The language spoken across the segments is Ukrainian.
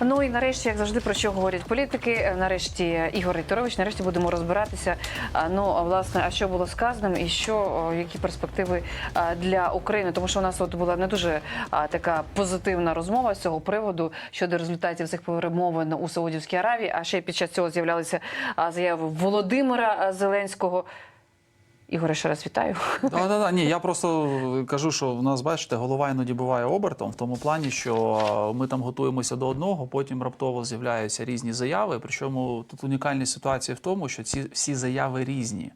Ну і нарешті, як завжди, про що говорять політики. е, Нарешті Ігор Рейтерович, нарешті будемо розбиратися. Ну власне, а що було сказаним, і що які перспективи для України? Тому що у нас от була не дуже така позитивна розмова з цього приводу щодо результатів цих перемовин у Саудівській Аравії. А ще під час цього з'являлися заяви Володимира Зеленського. Ігоре, ще раз вітаю. Да, да, да. Ні, я просто кажу, що в нас, бачите, голова іноді буває обертом в тому плані, що ми там готуємося до одного, потім раптово з'являються різні заяви. Причому тут унікальність ситуації в тому, що ці всі заяви різні.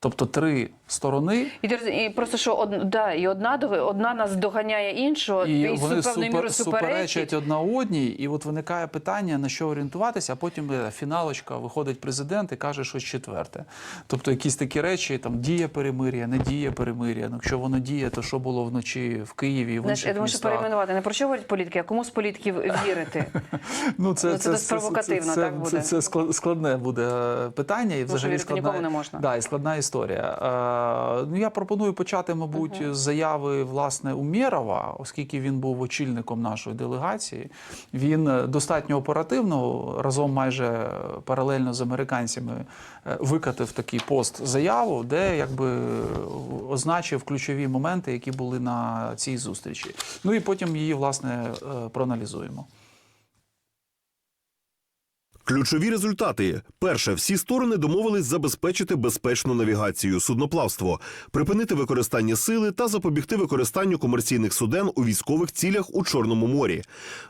Тобто три сторони, І, і просто що од, да, і одна одна нас доганяє іншу, і і, вони супер, суперечать одна одній, і от виникає питання, на що орієнтуватися, а потім е, фіналочка, виходить президент і каже щось четверте. Тобто якісь такі речі, там діє перемир'я, не діє перемир'я. Ну, якщо воно діє, то що було вночі в Києві і в інших я думаю, що перейменувати не про що говорять політики, а кому з політиків вірити. Ну, це, Ну, це провокативно, це, так буде? це, це складне буде е, питання, і взагалі складна, нікому не можна. Да, і складна історія. Е, ну, я пропоную почати, мабуть, з заяви власне Умєрова, оскільки він був очільником нашої делегації. Він е, достатньо оперативно разом майже е, паралельно з американцями викатив такий пост заяву, де якби означив ключові моменти, які були на цій зустрічі. Ну і потім її власне проаналізуємо. Ключові результати: перше, всі сторони домовились забезпечити безпечну навігацію, судноплавство, припинити використання сили та запобігти використанню комерційних суден у військових цілях у Чорному морі.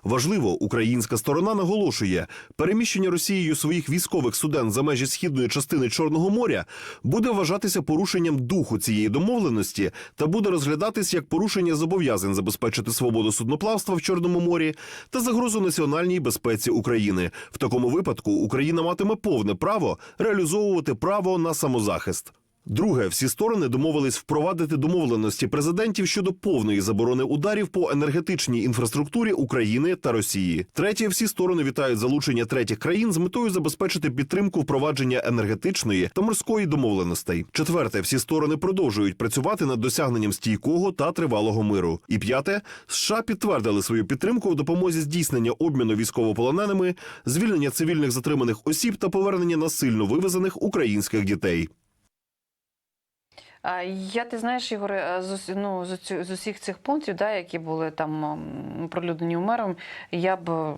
Важливо, українська сторона наголошує, переміщення Росією своїх військових суден за межі східної частини Чорного моря буде вважатися порушенням духу цієї домовленості та буде розглядатись як порушення зобов'язань забезпечити свободу судноплавства в Чорному морі та загрозу національній безпеці України. В такому випадку Україна матиме повне право реалізовувати право на самозахист. Друге, всі сторони домовились впровадити домовленості президентів щодо повної заборони ударів по енергетичній інфраструктурі України та Росії. Третє, всі сторони вітають залучення третіх країн з метою забезпечити підтримку впровадження енергетичної та морської домовленостей. Четверте, всі сторони продовжують працювати над досягненням стійкого та тривалого миру. І п'яте, США підтвердили свою підтримку в допомозі здійснення обміну військовополоненими, звільнення цивільних затриманих осіб та повернення насильно вивезених українських дітей. Я ти знаєш, Ігоре, з, ну, з, усіх цих пунктів, да, які були там пролюднені умером, я б е,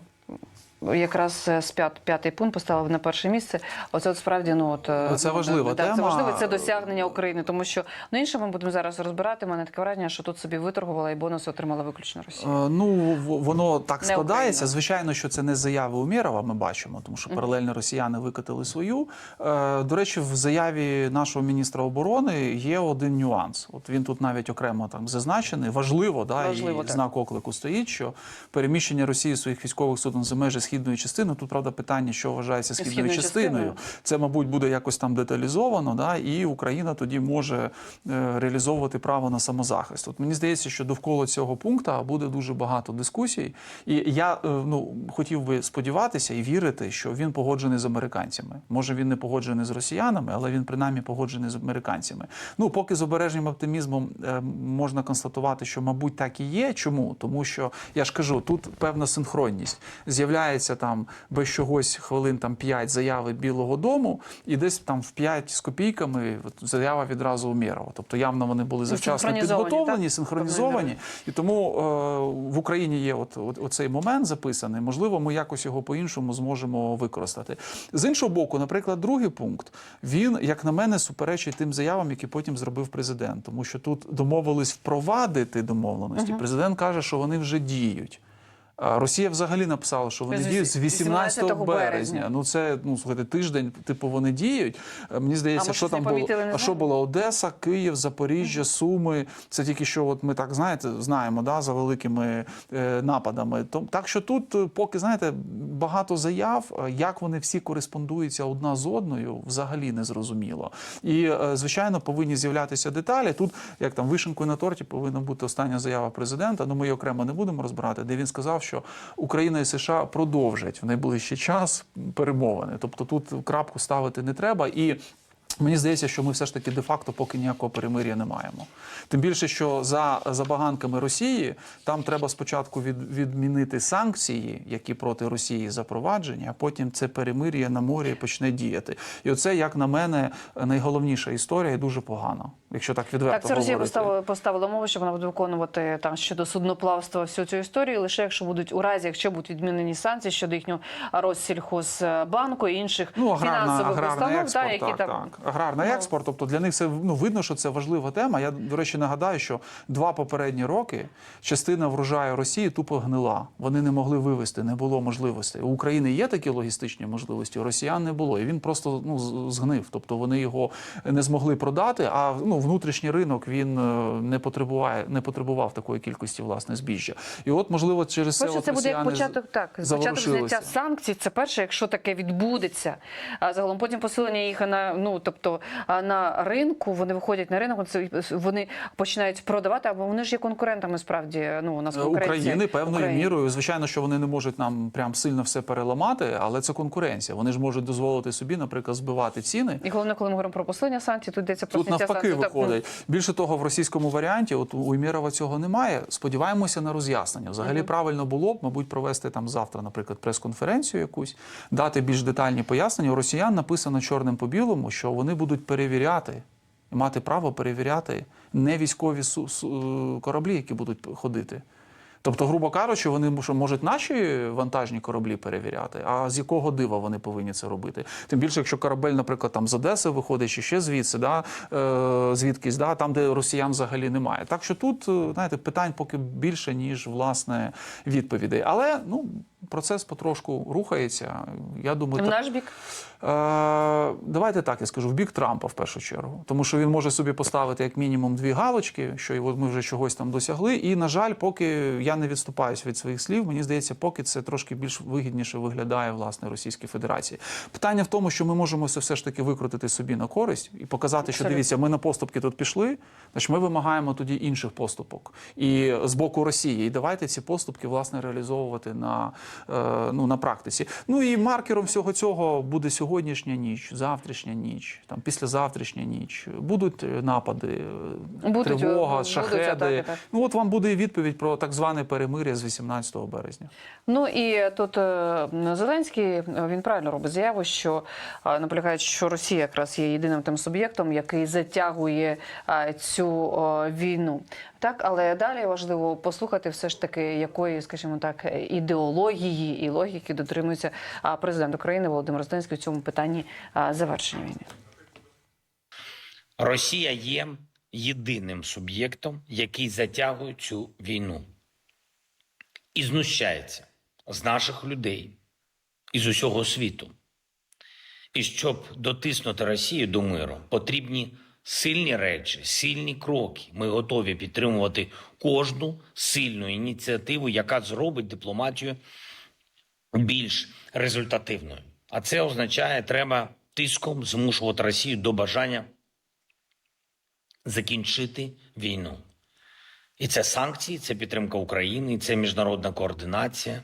якраз е, з п'ятий пункт поставив на перше місце. Оце от справді ну от е, Ну, це ну, важлива да, Це важливо, це досягнення України, тому що ну інше ми будемо зараз розбирати. У мене таке враження, що тут собі виторгувала і бонуси отримала виключно Росія. Е, Ну, воно так Не складається. Україна. Звичайно, що це не заяви Умєрова, ми бачимо, тому що паралельно росіяни викатили свою. Е, До речі, в заяві нашого міністра оборони є один нюанс. От він тут навіть окремо там зазначений. Важливо, да, Важливо, і так. знак оклику стоїть, що переміщення Росії своїх військових суден за межі східної частини. Тут правда питання, що вважається східною, Східною частиною. частиною. Це, мабуть, буде якось там деталізовано, да, і Україна тоді може е, реалізовувати право на самозахист. От мені здається, що довкола цього пункту буде дуже багато дискусій. І я е, ну, хотів би сподіватися і вірити, що він погоджений з американцями. Може, він не погоджений з росіянами, але він принаймні погоджений з американцями. Ну, поки з обережним оптимізмом е, можна констатувати, що, мабуть, так і є. Чому? Тому що я ж кажу, тут певна синхронність. З'являється там без чогось хвилин там 5 заяви Білого Дому, і десь там в 5 з копійками от, заява відразу Умєрова. Тобто явно вони були завчасно підготовлені, так? синхронізовані. І тому е, в Україні є от, от, оцей момент записаний. Можливо, ми якось його по-іншому зможемо використати. З іншого боку, наприклад, другий пункт він, як на мене, суперечить тим заявам, які потім зробив президент, тому що тут домовились впровадити домовленості. Президент каже, що вони вже діють. А Росія взагалі написала, що вони З діють з 18 18 березня. березня. Ну це ну слухайте, тиждень. Типу вони діють. Е, Мені здається, ми що там було. А що було Одеса, Київ, Запоріжжя, Суми. Це тільки що, от ми так знаєте, знаємо, да, за великими е, нападами. То так що тут, е, поки знаєте, багато заяв, е, як вони всі кореспондуються одна з одною, взагалі не зрозуміло. І е, звичайно, повинні з'являтися деталі. Тут як там вишенкою на торті повинна бути остання заява президента. Ну ми її окремо не будемо розбирати, де він сказав, що Україна і США продовжать в найближчий час перемовини. Тобто тут крапку ставити не треба і. Мені здається, що ми все ж таки де-факто поки ніякого перемир'я не маємо. Тим більше, що за забаганками Росії там треба спочатку від, відмінити санкції, які проти Росії запроваджені, а потім це перемир'я на морі почне діяти. І оце, як на мене, найголовніша історія і дуже погано, якщо так відверто Так, це Росія поставила, поставила мову, що вона буде виконувати там щодо судноплавства всю цю історію, лише якщо будуть у разі, якщо будуть відмінені санкції щодо їхнього Россільхозбанку і інших Ну, аграрна, фінансових установ, експорт, та, які так, там так. Аграрний Ну. експорт. Тобто для них це ну видно, що це важлива тема. Я до речі нагадаю, що два попередні роки частина врожаю Росії тупо гнила. Вони не могли вивезти, не було можливостей. У України є такі логістичні можливості, у росіян не було. І він просто ну згнив. Тобто вони його не змогли продати. А ну внутрішній ринок він е, не потребуває, не потребував такої кількості власне збіжжя. І от можливо через це це буде як початок, так початок зняття санкцій. Це перше, якщо таке відбудеться. А загалом потім посилення їх на ну тобто на ринку. Вони виходять на ринок. Вони починають продавати, або вони ж є конкурентами. Справді ну у нас. України певною України. мірою. Звичайно, що вони не можуть нам прям сильно все переламати, але це конкуренція. Вони ж можуть дозволити собі, наприклад, збивати ціни. І головне, коли ми говоримо про посилення санкцій, тут йдеться про Тут навпаки санкцій. Так, виходить. Більше того, в російському варіанті, от у Умєрова цього немає. Сподіваємося на роз'яснення. Взагалі правильно було б, мабуть, провести там завтра, наприклад, прес-конференцію якусь, дати більш детальні пояснення. У росіян написано чорним по білому, що вони будуть перевіряти. і Мати право перевіряти не військові су- кораблі, які будуть ходити. Тобто, грубо кажучи, вони можуть наші вантажні кораблі перевіряти. А з якого дива вони повинні це робити? Тим більше, якщо корабель, наприклад, там з Одеси виходить, чи ще звідси, да, е, звідкись, да, там, де росіян взагалі немає. Так що тут, е, знаєте, питань поки більше, ніж власне відповідей. Але ну, процес потрошку рухається. Я думаю, в наш бік. Е, давайте так я скажу, в бік Трампа в першу чергу. Тому що він може собі поставити як мінімум дві галочки, що ми вже чогось там досягли. І, на жаль, поки я не відступаюсь від своїх слів, мені здається, поки це трошки більш вигідніше виглядає власне Російській Федерації. Питання в тому, що ми можемо це все ж таки викрутити собі на користь і показати, що дивіться, ми на поступки тут пішли, значить ми вимагаємо тоді інших поступок і з боку Росії. І давайте ці поступки власне реалізовувати на, е, ну, на практиці. Ну і маркером всього цього буде сьогоднішня ніч, завтрашня ніч, там післязавтрашня ніч. Будуть е, напади, е, Будуть, тривога, будуть шахеди. атаки, так. Ну от вам буде і відповідь про так зване перемир'я з 18 березня. Ну і тут е, Зеленський е, він правильно робить заяву, що е, наполягає, що Росія якраз є єдиним тим суб'єктом, який затягує цю війну. Так, але далі важливо послухати все ж таки, якої, скажімо так, ідеології і логіки дотримується президент України Володимир Зеленський в цьому питанні завершення війни. Росія є єдиним суб'єктом, який затягує цю війну і знущається з наших людей і з усього світу. І щоб дотиснути Росію до миру, потрібні сильні речі, сильні кроки. Ми готові підтримувати кожну сильну ініціативу, яка зробить дипломатію більш результативною. А це означає, треба тиском змушувати Росію до бажання закінчити війну. І це санкції, це підтримка України, це міжнародна координація.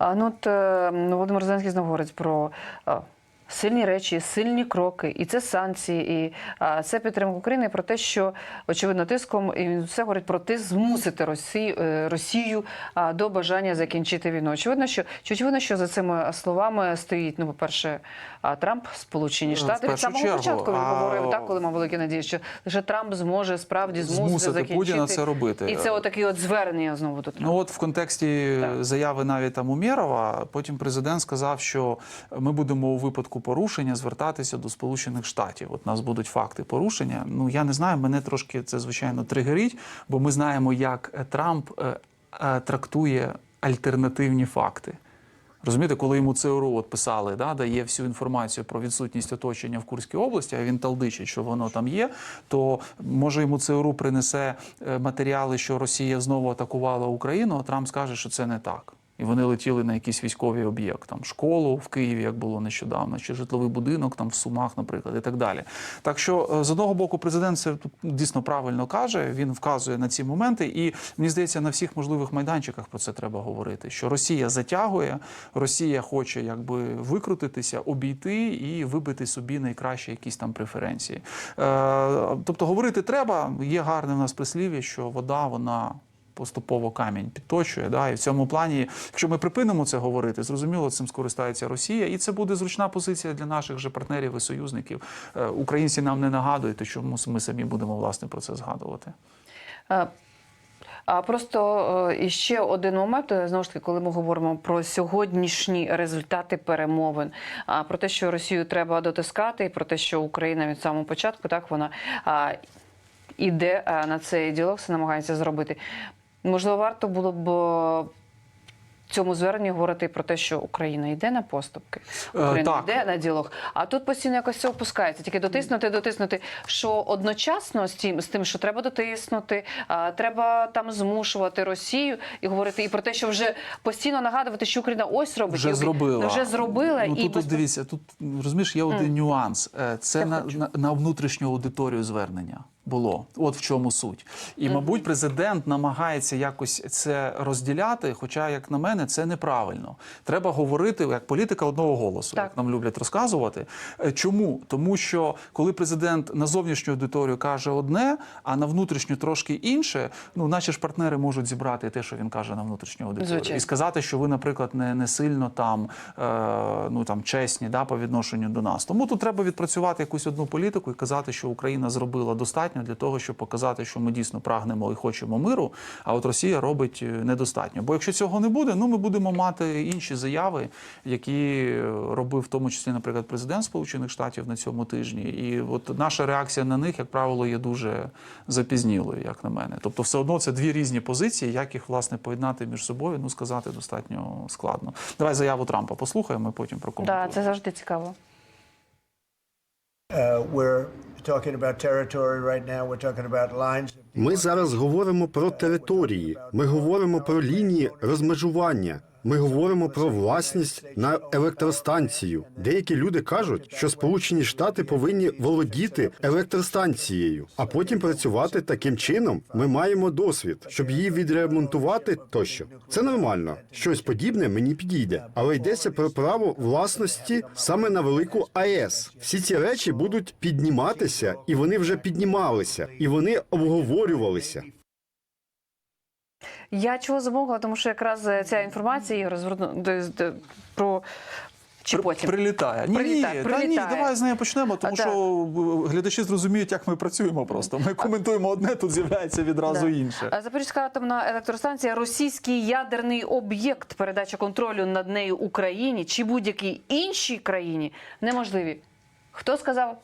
Ну от е, Володимир Зеленський знову говорить про е, сильні речі, сильні кроки, і це санкції, і е, це підтримка України. Про те, що очевидно тиском і він все говорить про тиск змусити Росію, е, Росію е, до бажання закінчити війну. Очевидно, що чи очевидно, що за цими словами стоїть ну, по перше, а, Трамп, Сполучені Ну, Штати. Від самого чергу, початку він а- говорив так, коли мав великі надії, що лише Трамп зможе справді змусити, Змусити закінчити Путіна це робити. І це отакі от звернення знову до Трампа. Ну от в контексті Так. заяви навіть там Умєрова, потім президент сказав, що ми будемо у випадку порушення звертатися до Сполучених Штатів. От нас будуть факти порушення. Ну я не знаю, мене трошки це звичайно тригерить, бо ми знаємо, як Трамп е, е, трактує альтернативні факти. Розумієте, коли йому ЦРУ от писали, да, дає всю інформацію про відсутність оточення в Курській області, а він талдичить, що воно там є, то може йому ЦРУ принесе е, матеріали, що Росія знову атакувала Україну, а Трамп скаже, що це не так. І вони летіли на якийсь військовий об'єкт, там школу в Києві, як було нещодавно, чи житловий будинок там в Сумах, наприклад, і так далі. Так що е, з одного боку, президент це тут дійсно правильно каже. Він вказує на ці моменти, і мені здається, на всіх можливих майданчиках про це треба говорити. Що Росія затягує, Росія хоче якби викрутитися, обійти і вибити собі найкращі якісь там преференції. Е, тобто говорити треба. Є гарне в нас прислів'я, що вода вона поступово камінь підточує. Да? І в цьому плані, якщо ми припинимо це говорити, зрозуміло, цим скористається Росія, і це буде зручна позиція для наших же партнерів і союзників. Е, Українці нам не нагадують, чому ми самі будемо власне про це згадувати. Е, А просто е, ще один момент, знову ж таки, коли ми говоримо про сьогоднішні результати перемовин, а про те, що Росію треба дотискати, і про те, що Україна від самого початку так вона іде на цей діалог, все намагається зробити. Можливо, варто було б е, цьому зверненні говорити про те, що Україна йде на поступки, Е, Україна йде на діалог. А тут постійно якось це опускається. Тільки дотиснути, дотиснути. Що одночасно з тим, з тим, що треба дотиснути, а, треба там змушувати Росію і говорити і про те, що вже постійно нагадувати, що Україна ось робить Вже і зробила. вже зробила Ну, і тут, дивіться, тут розумієш, є один нюанс. Е, Це Я на, на, на внутрішню аудиторію звернення. Було от в чому суть, і мабуть, президент намагається якось це розділяти. Хоча, як на мене, це неправильно. Треба говорити як політика одного голосу, Так. як нам люблять розказувати. Е, Чому? Тому що коли президент на зовнішню аудиторію каже одне, а на внутрішню трошки інше, ну наші ж партнери можуть зібрати те, що він каже на внутрішню аудиторію, Звичайно. і сказати, що ви, наприклад, не, не сильно там, е, ну там чесні да, по відношенню до нас. Тому тут треба відпрацювати якусь одну політику і казати, що Україна зробила достатньо для того, щоб показати, що ми дійсно прагнемо і хочемо миру. А от Росія робить е, недостатньо. Бо якщо цього не буде, ну ми будемо мати інші заяви, які е, робив в тому числі, наприклад, президент Сполучених Штатів на цьому тижні. І от наша реакція на них, як правило, є дуже запізнілою, як на мене. Тобто, все одно це дві різні позиції, як їх власне поєднати між собою, ну сказати достатньо складно. Давай заяву Трампа послухаємо, і потім да, прокоментуємо. це завжди цікаво. Ми зараз говоримо про території. Ми говоримо про лінії розмежування. Ми говоримо про власність на електростанцію. Деякі люди кажуть, що Сполучені Штати повинні володіти електростанцією, а потім працювати таким чином. Ми маємо досвід, щоб її відремонтувати тощо. Це нормально. Щось подібне мені підійде, але йдеться про право власності саме на велику АЕС. Всі ці речі будуть підніматися, і вони вже піднімалися, і вони обговорювалися. Я чого замовила, тому що якраз е, ця інформація Ігор, зверну де- де- про чи потім. Прилітає. Ні, Прилітає, ні, та ні, давай з нею почнемо, тому А, що е, глядачі зрозуміють, як ми працюємо просто. Ми коментуємо одне, тут з'являється відразу Да. інше. А Запорізька атомна електростанція російський ядерний об'єкт. Передача контролю над нею Україні чи будь-якій іншій країні неможливі. Хто сказав?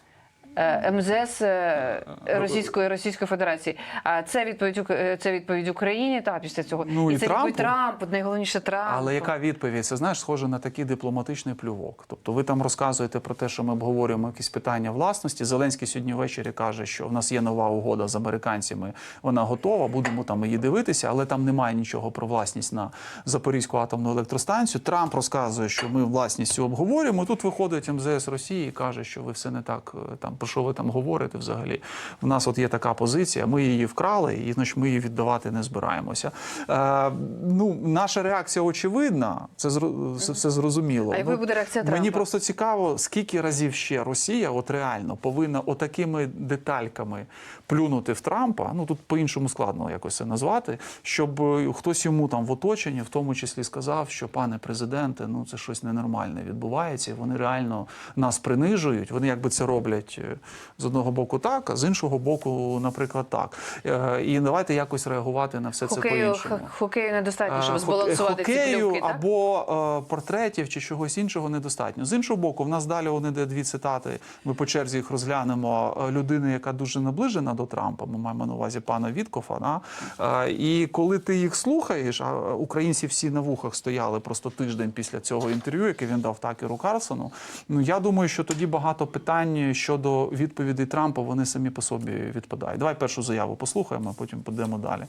Е, МЗС е, Російської Російської Федерації. А це відповідь е, це відповідь Україні. Та після цього Ну, і це Трампу. відповідь Трампу. Найголовніше Трамп. Але яка відповідь? Це знаєш, схоже на такий дипломатичний плювок. Тобто, ви там розказуєте про те, що ми обговорюємо якісь питання власності. Зеленський сьогодні ввечері каже, що в нас є нова угода з американцями. Вона готова, будемо там її дивитися, але там немає нічого про власність на Запорізьку атомну електростанцію. Трамп розказує, що ми власність обговорюємо. Тут виходить МЗС Росії і каже, що ви все не так там про що ви там говорите взагалі. У нас от є така позиція, ми її вкрали, і значить ми її віддавати не збираємося. Е, ну, наша реакція очевидна, це все зрозуміло. А якою Ну, буде реакція Мені просто цікаво, скільки разів ще Росія, от реально, повинна отакими детальками плюнути в Трампа. Ну тут по-іншому складно якось це назвати, щоб хтось йому там в оточенні, в тому числі, сказав, що пане президенте, ну це щось ненормальне відбувається. Вони реально нас принижують. Вони якби це роблять з одного боку так, а з іншого боку, наприклад, так. Е, І давайте якось реагувати на все це хокею, по-іншому. хокею недостатньо, щоб Е, збалансувати ці хокею плювки. Або е, портретів чи чогось іншого недостатньо. З іншого боку, в нас далі вони йде дві цитати. Ми по черзі їх розглянемо. Людини, яка дуже наближена до Трампа. Ми маємо на увазі пана Віткофа. Да? І коли ти їх слухаєш, а українці всі на вухах стояли просто тиждень після цього інтерв'ю, яке він дав Такеру Карсону. Ну я думаю, що тоді багато питань щодо відповідей Трампа вони самі по собі відпадають. Давай першу заяву послухаємо, а потім підемо далі.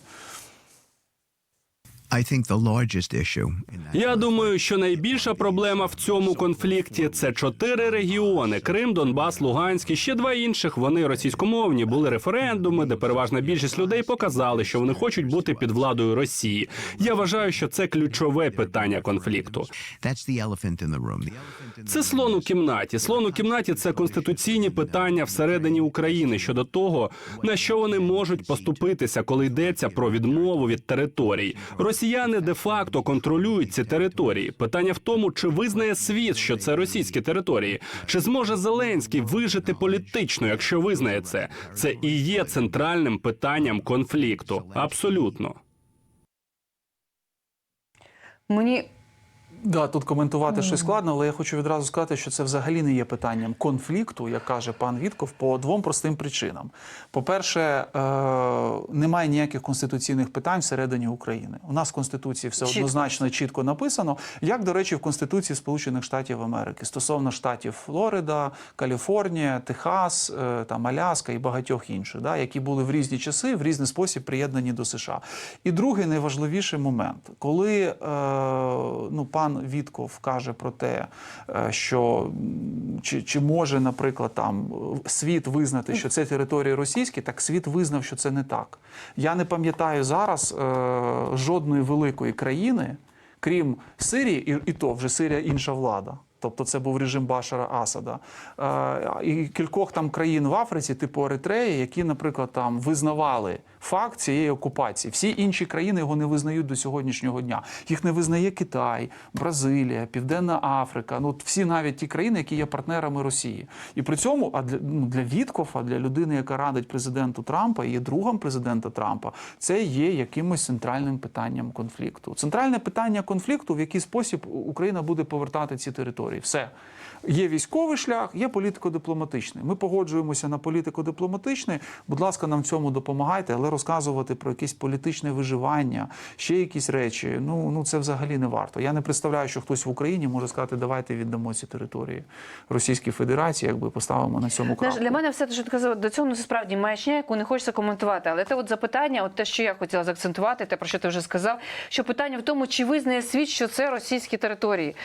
Я думаю, що найбільша проблема в цьому конфлікті це чотири регіони: Крим, Донбас, Луганськ і ще два інших. Вони російськомовні. Були референдуми, де переважна більшість людей показали, що вони хочуть бути під владою Росії. Я вважаю, що це ключове питання конфлікту. Це слон у кімнаті. Слон у кімнаті це конституційні питання всередині України щодо того, на що вони можуть поступитися, коли йдеться про відмову від територій. Росіяни де-факто контролюють ці території. Питання в тому, чи визнає світ, що це російські території, чи зможе Зеленський вижити політично, якщо визнає це. Це і є центральним питанням конфлікту. Абсолютно. Мені Да, тут коментувати щось складно, але я хочу відразу сказати, що це взагалі не є питанням конфлікту, як каже пан Вітков, по двом простим причинам. По-перше, е, немає ніяких конституційних питань всередині України. У нас в Конституції все Чітко. однозначно чітко написано, як, до речі, в Конституції Сполучених Штатів Америки стосовно штатів Флорида, Каліфорнія, Техас, е, там Аляска і багатьох інших, да, які були в різні часи, в різний спосіб приєднані до США. І другий найважливіший момент, коли е, ну, пан Вітков каже про те, е, що чи, чи може, наприклад, там е, світ визнати, що це території російські, так світ визнав, що це не так. Я не пам'ятаю зараз е, жодної великої країни, крім Сирії, і, і то вже Сирія інша влада. Тобто це був режим Башара Асада. Е, і кількох там країн в Африці, типу Еритреї, які, наприклад, там визнавали факт цієї окупації. Всі інші країни його не визнають до сьогоднішнього дня. Їх не визнає Китай, Бразилія, Південна Африка. Ну всі навіть ті країни, які є партнерами Росії. І при цьому, а для, ну, для Віткофа, для людини, яка радить президенту Трампа є другом президента Трампа, це є якимось центральним питанням конфлікту. Центральне питання конфлікту, в який спосіб Україна буде повертати ці території. Все. Є військовий шлях, є політико-дипломатичний. Ми погоджуємося на політико-дипломатичний. Будь ласка, нам в цьому допомагайте, але розказувати про якесь політичне виживання, ще якісь речі. Ну ну це взагалі не варто. Я не представляю, що хтось в Україні може сказати, давайте віддамо ці території Російській Федерації, якби поставимо на цьому крапку. для мене все те, що ти казав, до цього ну, це справді маячня, яку не хочеться коментувати. Але те от запитання, от те, що я хотіла заакцентувати, те, про що ти вже сказав, що питання в тому, чи визнає світ, що це російські території.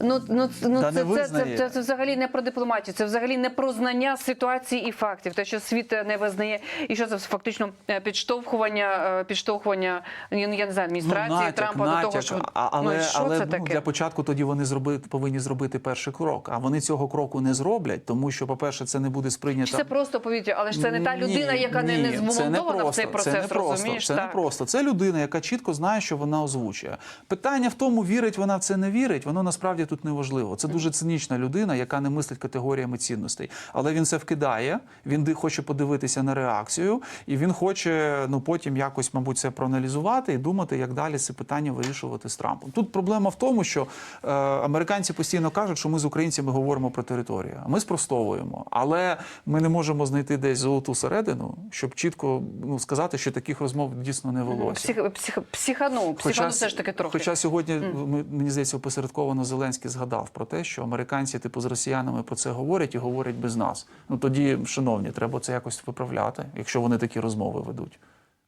Ну, ну, ну Та це, не це, це, це, це взагалі не про дипломатію, це взагалі не про знання ситуації і фактів. Те, що світ не визнає, і що це фактично е, підштовхування, е, підштовхування, ну, я не знаю, адміністрації Трампа до того, що а, але, ну, що але це ну, таке? для початку тоді вони зробити повинні зробити перший крок. А вони цього кроку не зроблять, тому що, по-перше, це не буде сприйнято. Чи це просто повітря, але ж це не та людина, Ні, яка не, ні, не це змонтована в цей процес, це не просто, розумієш? Це так. не просто. Це людина, яка чітко знає, що вона озвучує. Питання в тому, вірить вона в це не вірить, воно насправді тут не важливо. Це дуже цинічна людина, яка не мислить категоріями цінностей. Але він це вкидає, він хоче подивитися на реакцію, і він хоче ну потім якось, мабуть, це проаналізувати і думати, як далі це питання вирішувати з Трампом. Тут проблема в тому, що е, американці постійно кажуть, що ми з українцями говоримо про територію. А ми спростовуємо, але ми не можемо знайти десь золоту середину, щоб чітко ну, сказати, що таких розмов дійсно не велося. Псих, псих, психану, психану все ж таки трохи. Хоча сьогодні ми, мені здається, опосередковано Зеленський згадав про те, що американці, типу, з росіянами про це говорять і говорять без нас. Ну тоді, шановні, треба це якось виправляти, якщо вони такі розмови ведуть.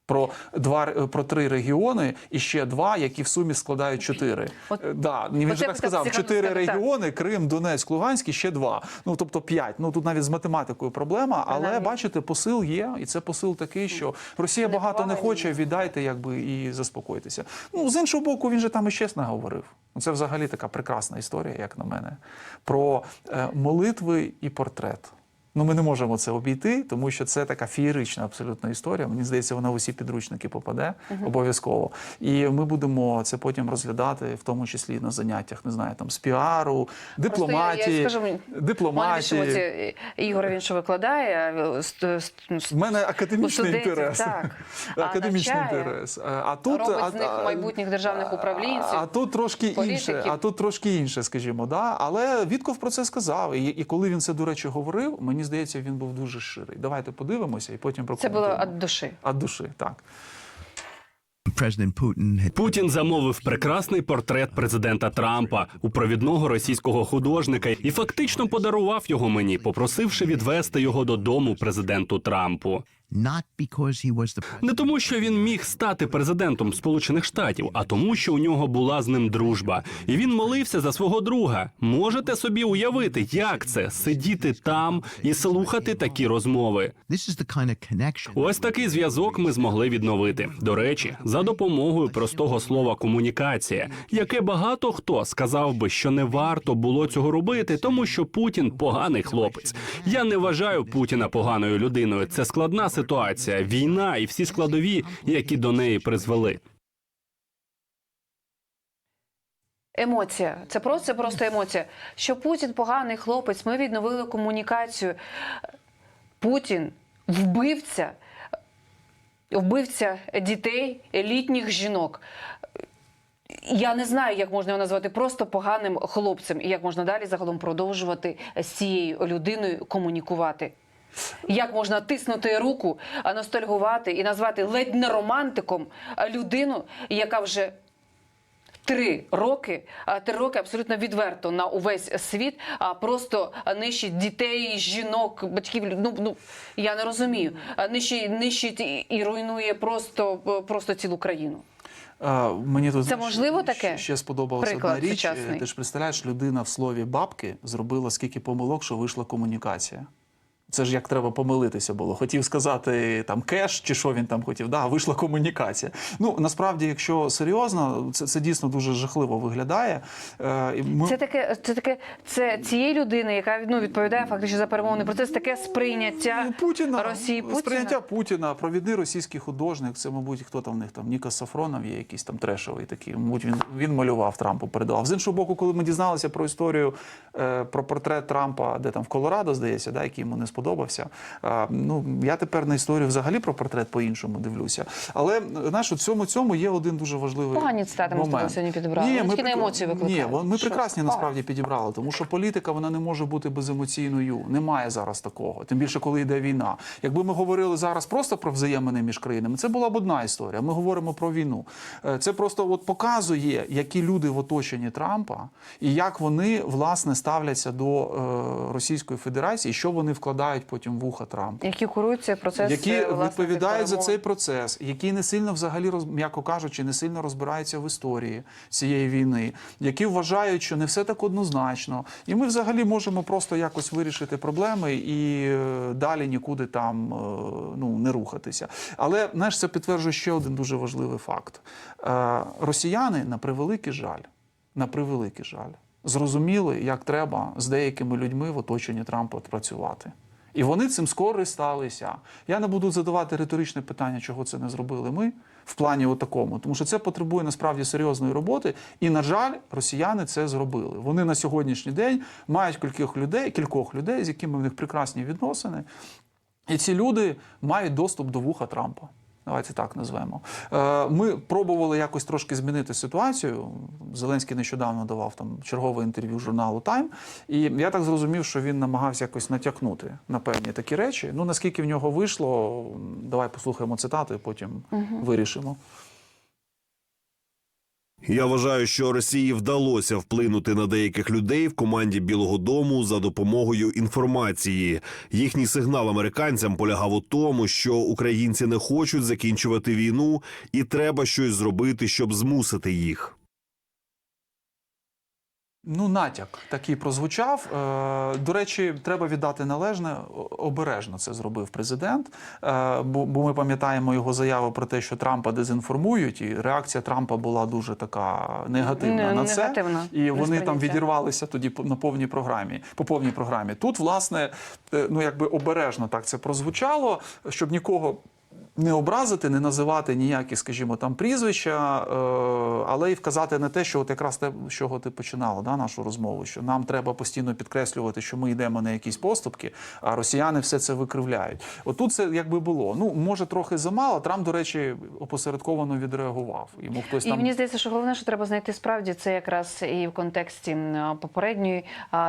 Про два про три регіони і ще два, які в сумі складають чотири. От- Е, да, він же так сказав: чотири регіони: Крим, Донецьк, Луганськ і ще два. Ну тобто п'ять. Ну тут навіть з математикою проблема, але бачите, посил є, і це посил такий, що Росія багато не хоче, віддайте, якби і заспокойтеся. Ну з іншого боку, він же там і чесно говорив. Ну, Це взагалі така прекрасна історія, як на мене, про е, молитви і портрет. Ну, ми не можемо це обійти, тому що це така фієрична абсолютно історія. Мені здається, вона в усі підручники попаде обов'язково. І ми будемо це потім розглядати, в тому числі на заняттях, не знаю, там з піару, дипломатії, я скажу, дипломатії. Мене Ігор він що викладає. а, ст- ну, В мене академічний інтерес. так. А Академічний навчає, інтерес. А тут робить а, з них майбутніх державних управлінців, А, а тут трошки політиків. інше. А тут трошки інше, скажімо, да. Але Вітков про це сказав. І, і коли він це, до речі, говорив, мені здається, він був дуже ширий. Давайте подивимося і потім це було від душі. Від душі, так. Путін замовив прекрасний портрет президента Трампа у провідного російського художника і фактично подарував його мені, попросивши відвести його додому президенту Трампу. Не тому, що він міг стати президентом Сполучених Штатів, а тому, що у нього була з ним дружба, і він молився за свого друга. Можете собі уявити, як це сидіти там і слухати такі розмови. Ось такий зв'язок ми змогли відновити. До речі, за допомогою простого слова комунікація, яке багато хто сказав би, що не варто було цього робити, тому що Путін поганий хлопець. Я не вважаю Путіна поганою людиною. Це складна ситуація, війна і всі складові, які до неї призвели. Емоція. Це просто, це просто емоція. Що Путін поганий хлопець, ми відновили комунікацію. Путін вбивця, вбивця дітей, літніх жінок. Я не знаю, як можна його назвати просто поганим хлопцем, і як можна далі загалом продовжувати з цією людиною комунікувати. Як можна тиснути руку, а ностальгувати і назвати ледь не романтиком людину, яка вже три роки, а, три роки абсолютно відверто на увесь світ, а просто нищить дітей, жінок, батьків. Ну ну я не розумію. А, Нищить, нищить і, і руйнує просто, просто цілу країну. Е, Мені тут Це можливо таке? Ще, ще сподобалася Приклад одна річ. сучасний. Е, Ти ж представляєш, людина в слові бабки зробила скільки помилок, що вийшла комунікація. Це ж як треба помилитися було. Хотів сказати там кеш, чи що він там хотів, да, вийшла комунікація. Ну насправді, якщо серйозно, це, це дійсно дуже жахливо виглядає. Е, ми... Це таке, це таке, це цієї людини, яка ну, відповідає фактично за перемовний процес, таке сприйняття Ну, Путіна, Росії Путіна. сприйняття Путіна, провідний російський художник. Це, мабуть, хто там в них там Ніка Сафронов є, якийсь там трешовий такий. Мабуть, він, він малював Трампу, передавав. З іншого боку, коли ми дізналися про історію е, про портрет Трампа, де там в Колорадо, здається, да, який йому не сподобався. Ну я тепер на історію взагалі про портрет по-іншому дивлюся. Але знаєш, у всьому цьому є один дуже важливий Погані цитати ми з тобою сьогодні підібрали. Вони тільки на емоції викликають. Ні, ми Що? прекрасні насправді підібрали, тому що політика вона не може бути беземоційною. Немає зараз такого. Тим більше, коли йде війна. Якби ми говорили зараз просто про взаємини між країнами, це була б одна історія. Ми говоримо про війну. Е, Це просто от показує, які люди в оточенні Трампа і як вони власне ставляться до е, Російської Федерації, що вони вкладають потім в вуха Трампа. Які курують цей процес, Які власне, відповідають за цей процес, які не сильно взагалі м'яко кажучи, не сильно розбираються в історії цієї війни, які вважають, що не все так однозначно, і ми взагалі можемо просто якось вирішити проблеми і е, далі нікуди там е, ну не рухатися. Але знаєш, це підтверджує ще один дуже важливий факт: Е, росіяни на превеликий жаль, на превеликий жаль, зрозуміли, як треба з деякими людьми в оточенні Трампа працювати. І вони цим скористалися. Я не буду задавати риторичне питання, чого це не зробили ми в плані отакому, тому що це потребує насправді серйозної роботи. І, на жаль, росіяни це зробили. Вони на сьогоднішній день мають кількох людей, кількох людей, з якими в них прекрасні відносини. І ці люди мають доступ до вуха Трампа. Давайте так назвемо. Е, Ми пробували якось трошки змінити ситуацію. Зеленський нещодавно давав там чергове інтерв'ю журналу Тайм. І я так зрозумів, що він намагався якось натякнути на певні такі речі. Ну наскільки в нього вийшло, давай послухаємо цитату і потім вирішимо. Я вважаю, що Росії вдалося вплинути на деяких людей в команді Білого Дому за допомогою інформації. Їхній сигнал американцям полягав у тому, що українці не хочуть закінчувати війну, і треба щось зробити, щоб змусити їх. Ну, натяк такий прозвучав. Е, До речі, треба віддати належне. Обережно це зробив президент. Е, Бо, ми пам'ятаємо його заяву про те, що Трампа дезінформують, і реакція Трампа була дуже така негативна Не- на це. негативна, І вони там відірвалися тоді на повній програмі. По повній програмі. Тут, власне, е, ну якби обережно так це прозвучало, щоб нікого. Не образити, не називати ніякі, скажімо, там прізвища, е, але й вказати на те, що от якраз те, з чого ти починала да, нашу розмову, що нам треба постійно підкреслювати, що ми йдемо на якісь поступки, а росіяни все це викривляють. Отут це якби було. Ну може трохи замало. Трамп, до речі, опосередковано відреагував. Йому хтось І там мені здається, що головне, що треба знайти справді, це якраз і в контексті попередньої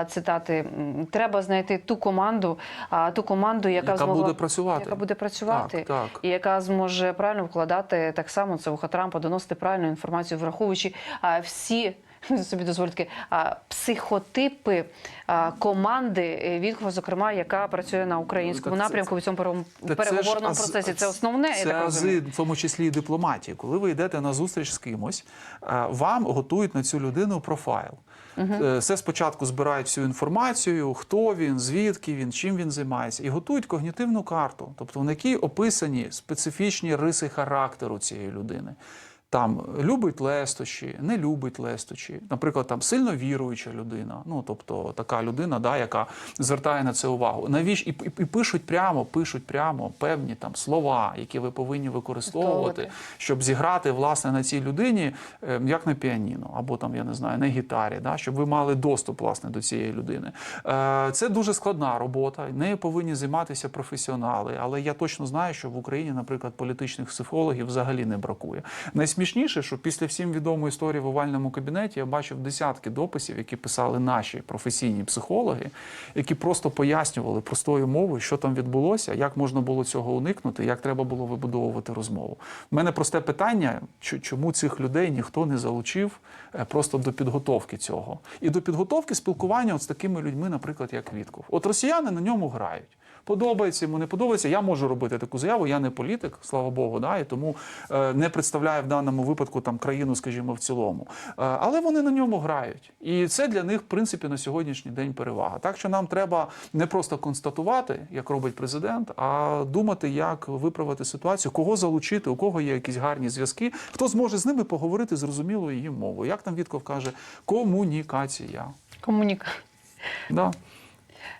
цитати. Треба знайти ту команду, а, ту команду, яка, Яка змогла, буде працювати. яка буде працювати, Так, так. і яка зможе правильно вкладати так само це вуха Трампа, доносити правильну інформацію, враховуючи всі собі а, психотипи команди е, зокрема, яка працює на українському Так це- напрямку в цьому пере- Так це переговорному процесі. Це основне, це я так ази, в тому числі і дипломатії. Коли ви йдете на зустріч з кимось, вам готують на цю людину профайл. Е, Це спочатку збирають всю інформацію, хто він, звідки він, чим він займається, і готують когнітивну карту, тобто в якій описані специфічні риси характеру цієї людини. Там любить лестощі, не любить лестощі. Наприклад, там сильно віруюча людина. Ну тобто така людина, да, яка звертає на це увагу. Навіщо і, і, і пишуть прямо, пишуть прямо певні там слова, які ви повинні використовувати, щоб зіграти власне на цій людині, е, як на піаніно, або там я не знаю, на гітарі, да, щоб ви мали доступ власне до цієї людини. Е, Це дуже складна робота. Нею повинні займатися професіонали. Але я точно знаю, що в Україні, наприклад, політичних психологів взагалі не бракує. Найсмішніше, що після всім відомої історії в овальному кабінеті я бачив десятки дописів, які писали наші професійні психологи, які просто пояснювали простою мовою, що там відбулося, як можна було цього уникнути, як треба було вибудовувати розмову. У мене просте питання: чому цих людей ніхто не залучив е, просто до підготовки цього і до підготовки спілкування от з такими людьми, наприклад, як Вітков. От росіяни на ньому грають. Подобається йому, не подобається. Я можу робити таку заяву. Я не політик, слава Богу, да, і тому е, не представляю в даному випадку там країну, скажімо, в цілому. Е, але вони на ньому грають, і це для них, в принципі, на сьогоднішній день перевага. Так що нам треба не просто констатувати, як робить президент, а думати, як виправити ситуацію, кого залучити, у кого є якісь гарні зв'язки, хто зможе з ними поговорити зрозумілою їм мовою. Як там Вітков каже, комунікація. Комуніка. Да.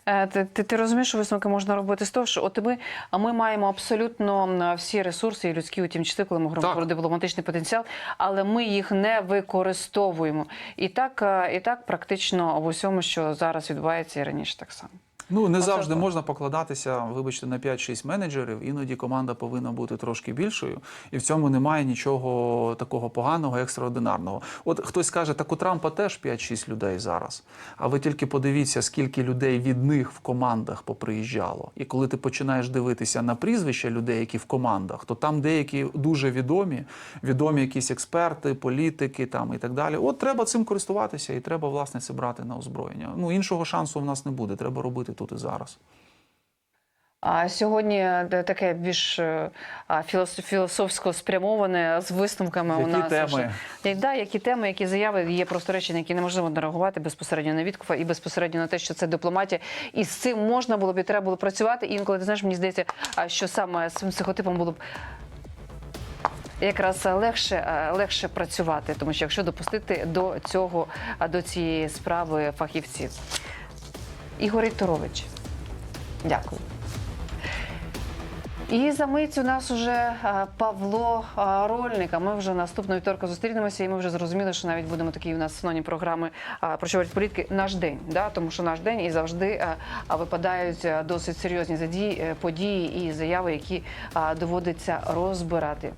Е, Ти, ти, ти розумієш, що висновки можна робити з того, що от ми, ми маємо абсолютно всі ресурси і людські у тім числі, коли ми говоримо Так. про дипломатичний потенціал, але ми їх не використовуємо. І так, е, і так практично в усьому, що зараз відбувається, і раніше так само. Ну не завжди можна покладатися, вибачте, на 5-6 менеджерів. Іноді команда повинна бути трошки більшою, і в цьому немає нічого такого поганого, екстраординарного. От хтось каже, так у Трампа теж 5-6 людей зараз. А ви тільки подивіться, скільки людей від них в командах поприїжджало. І коли ти починаєш дивитися на прізвища людей, які в командах, то там деякі дуже відомі, відомі якісь експерти, політики там і так далі. От треба цим користуватися, і треба власне це брати на озброєння. Ну іншого шансу в нас не буде. Треба робити тут і зараз. А сьогодні е, таке більш е, філософсько спрямоване з висновками у нас. теми? Як, да, які теми, які заяви є просто речі, на які неможливо не реагувати безпосередньо на Віткова і безпосередньо на те, що це дипломатія. І з цим можна було б і треба було працювати. І інколи ти знаєш, мені здається, що саме з цим психотипом було б. Якраз легше, е, легше працювати, тому що якщо допустити до цього, до цієї справи фахівців. Ігор Вікторович, дякую. І за мить у нас уже е, Павло е, Рольник. А ми вже наступного вівторка зустрінемося, і ми вже зрозуміли, що навіть будемо такі у нас синонім програми е, про що говорять політики наш день. Да? Тому що наш день і завжди випадають досить серйозні події і заяви, які доводиться розбирати.